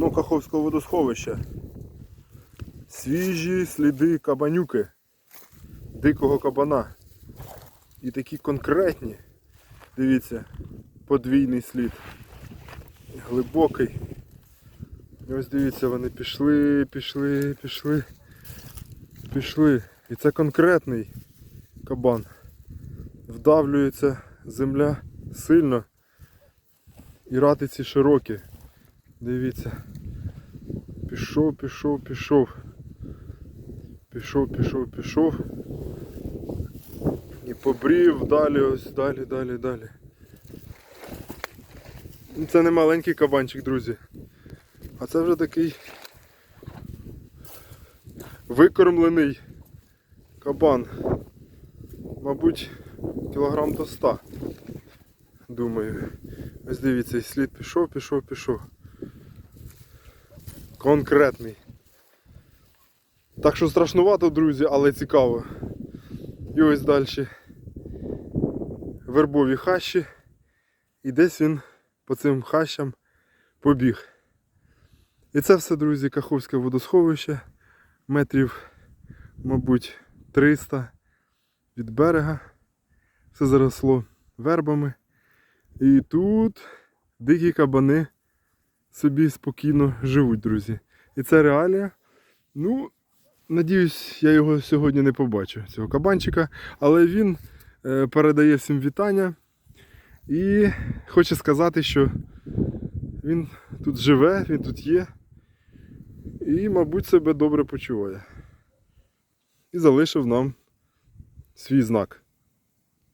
дно Каховського водосховища. Свіжі сліди кабанюки, дикого кабана. І такі конкретні. Дивіться, подвійний слід. Глибокий. І ось дивіться, вони пішли, пішли, пішли, пішли. І це конкретний кабан. Вдавлюється земля сильно. І ратиці широкі. Дивіться. Пішов, пішов, пішов. Пішов, пішов, пішов. І побрів далі, ось далі, далі, далі. Ну, Це не маленький кабанчик, друзі. А це вже такий викормлений кабан. Мабуть, кілограм до 100. Думаю. Ось дивіться, і слід пішов, пішов, пішов. Конкретний. Так що страшнувато, друзі, але цікаво. І ось далі вербові хащі. І десь він по цим хащам побіг. І це все, друзі, Каховське водосховище. Метрів, мабуть, 300 від берега. Все заросло вербами. І тут дикі кабани собі спокійно живуть, друзі. І це реалія. Ну, надіюсь, я його сьогодні не побачу, цього кабанчика, але він е, передає всім вітання і хоче сказати, що він тут живе, він тут є. І, мабуть, себе добре почуває. І залишив нам свій знак.